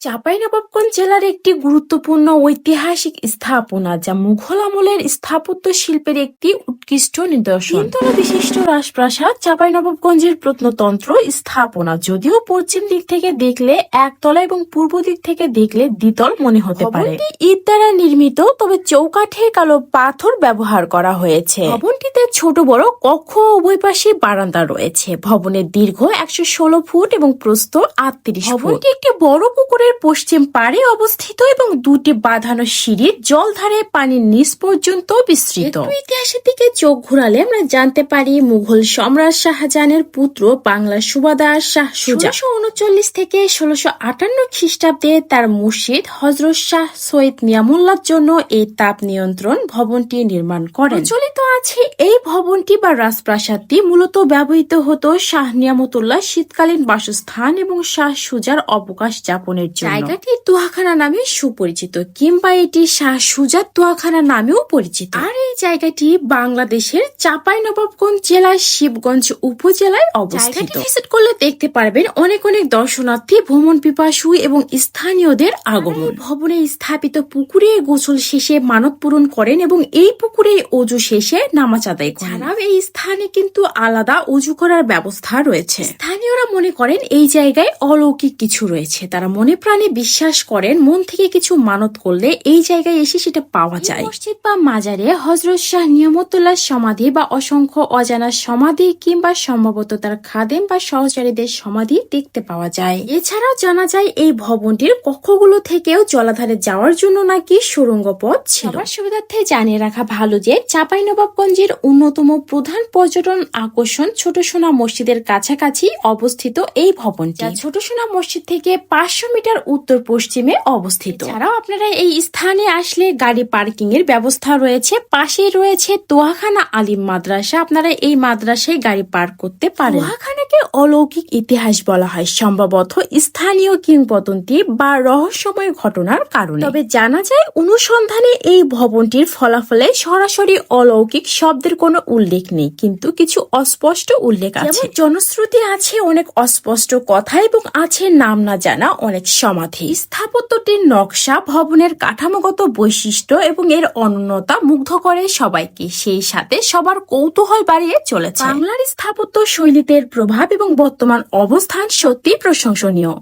চাঁপাইনবাবগঞ্জ জেলার একটি গুরুত্বপূর্ণ ঐতিহাসিক স্থাপনা যা মুঘল আমলের স্থাপত্য শিল্পের একটি উৎকৃষ্ট নিদর্শন। বিশিষ্ট রাজপ্রাসাদ চাঁপাইনবাবগঞ্জের প্রত্নতন্ত্র স্থাপনা যদিও পশ্চিম দিক থেকে দেখলে একতলা এবং পূর্ব দিক থেকে দেখলে দ্বিতল মনে হতে পারে। ইট দ্বারা নির্মিত তবে চৌকাঠে কালো পাথর ব্যবহার করা হয়েছে। ভবনটিতে ছোট বড় কক্ষ উভয় পাশে বারান্দা রয়েছে। ভবনের দীর্ঘ একশো ষোলো ফুট এবং প্রস্থ আটত্রিশ ভবনটি একটি বড় পুকুরের পশ্চিম পাড়ে অবস্থিত এবং দুটি বাঁধানো সিঁড়ি জলধারে পানির নিচ পর্যন্ত বিস্তৃত। ইতিহাসের দিকে চোখ ঘুরালে আমরা জানতে পারি মুঘল সম্রাট শাহজাহানের পুত্র বাংলা সুবাদার শাহ সুজা। উনচল্লিশ থেকে ষোলোশো আটান্ন খ্রিস্টাব্দে তার মুর্শিদ হজরত শাহ সৈয়দ নিয়ামুল্লার জন্য এই তাপ নিয়ন্ত্রণ ভবনটি নির্মাণ করেন। প্রচলিত আছে এই ভবনটি বা রাজপ্রাসাদটি মূলত ব্যবহৃত হতো শাহ নিয়ামতুল্লাহ শীতকালীন বাসস্থান এবং শাহ সুজার অবকাশ যাপনের জন্য। জায়গাটি তুহাখানা নামে সুপরিচিত। কিংবা এটি শাহ সুজার তুহাখানা নামেও পরিচিত। আর এই জায়গাটি বাংলাদেশের চাপাই নবাবগঞ্জ জেলার শিবগঞ্জ উপজেলায় অবস্থিত। ভিজিট করলে দেখতে পারবেন অনেক অনেক দর্শনার্থী ভ্রমণ পিপাসু এবং স্থানীয়দের আগমন। ভবনে স্থাপিত পুকুরে গোসল শেষে মানত পূরণ করেন এবং এই পুকুরে অজু শেষে নামাজ আদায় করেন। ছাড়াও এই স্থানে কিন্তু আলাদা অজু করার ব্যবস্থা রয়েছে। স্থানীয়রা মনে করেন এই জায়গায় অলৌকিক কিছু রয়েছে। তারা মনে প্রাণে বিশ্বাস করেন মন থেকে কিছু মানত করলে এই জায়গায় এসে সেটা পাওয়া যায়। মসজিদ বা মাজারে হজরত শাহ নিয়ামতুল্লাহ সমাধি বা অসংখ্য অজানা সমাধি কিংবা সম্ভবত তার খাদেম বা সহচারীদের সমাধি দেখতে পাওয়া যায়। এছাড়াও জানা যায় এই ভবনটির কক্ষগুলো থেকেও জলাধারে যাওয়ার জন্য নাকি সুরঙ্গ পথ ছিল সুবিধার্থে জানিয়ে রাখা ভালো যে চাঁপাইনবাবগঞ্জের অন্যতম প্রধান পর্যটন আকর্ষণ ছোট সোনা মসজিদের কাছাকাছি অবস্থিত এই ভবনটি। ছোট সোনা মসজিদ থেকে পাঁচশো মিটার উত্তর পশ্চিমে অবস্থিত। এছাড়াও আপনারা এই স্থানে আসলে গাড়ি পার্কিং এর ব্যবস্থা রয়েছে। পাশেই রয়েছে তোহাখানা আলিম মাদ্রাসা। আপনারা এই মাদ্রাসায় গাড়ি পার্ক করতে পারেন। তোহাখানাকে অলৌকিক ইতিহাস বলা হয়। সম্ভবত স্থানীয় কিংবদন্তি বা রহস্যময় ঘটনার কারণে। তবে জানা যায় অনুসন্ধানে এই ভবনটির ফলাফলে সরাসরি অলৌকিক শব্দের কোনো উল্লেখ নেই। কিন্তু কিছু অস্পষ্ট উল্লেখ আছে। জনশ্রুতি আছে অনেক অস্পষ্ট কথা এবং আছে নাম না জানা অনেক সমাধি, স্থাপত্যটির নকশা, ভবনের কাঠামোগত বৈশিষ্ট্য এবং এর অনন্যতা মুগ্ধ করে সবাইকে। সেই সাথে সবার কৌতূহল বাড়িয়ে চলেছে। বাংলার স্থাপত্য শৈলীতে প্রভাব এবং বর্তমান অবস্থান সত্যি প্রশংসনীয়।